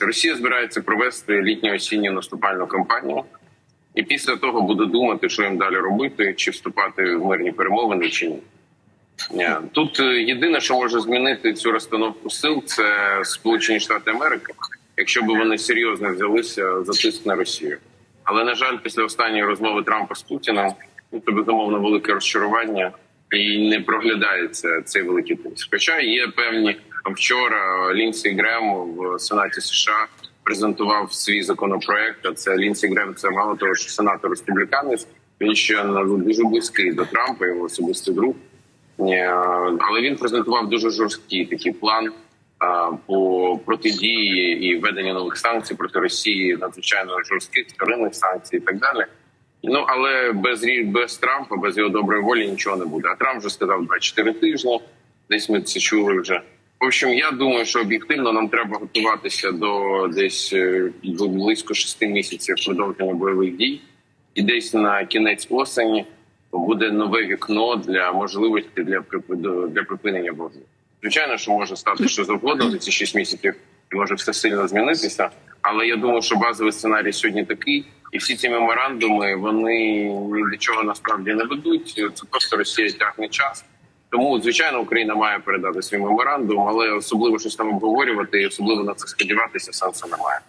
Росія збирається провести літню осінню наступальну кампанію, і після того буде думати, що їм далі робити, чи вступати в мирні перемовини, чи ні. Ні. Тут е, єдине, що може змінити цю розстановку сил, це Сполучені Штати Америки, якщо б вони серйозно взялися за тиск на Росію. Але на жаль, після останньої розмови Трампа з Путіним ну, це безумовно велике розчарування і не проглядається цей великий тиск. Хоча є певні вчора Лінсі Грем в Сенаті США презентував свій законопроект. А це Лінсі Грем, це мало того, що сенатор республіканець. Він ще дуже близький до Трампа, його особистий друг. Але він презентував дуже жорсткий такий план по протидії і введення нових санкцій проти Росії, надзвичайно жорстких вторинних санкцій і так далі. Ну але без без Трампа, без його доброї волі нічого не буде. А Трамп вже сказав 24 тижні. Десь ми це чули вже. В общем, я думаю, що об'єктивно нам треба готуватися до десь е, близько шести місяців продовження бойових дій, і десь на кінець осені буде нове вікно для можливості для до- для припинення вогню. Звичайно, що може стати що завгодно за ці 6 місяців, і може все сильно змінитися. Але я думаю, що базовий сценарій сьогодні такий, і всі ці меморандуми вони ні до чого насправді не ведуть. Це просто Росія тягне час. Тому, звичайно, Україна має передати свій меморандум, але особливо щось там обговорювати і особливо на це сподіватися сенсу немає.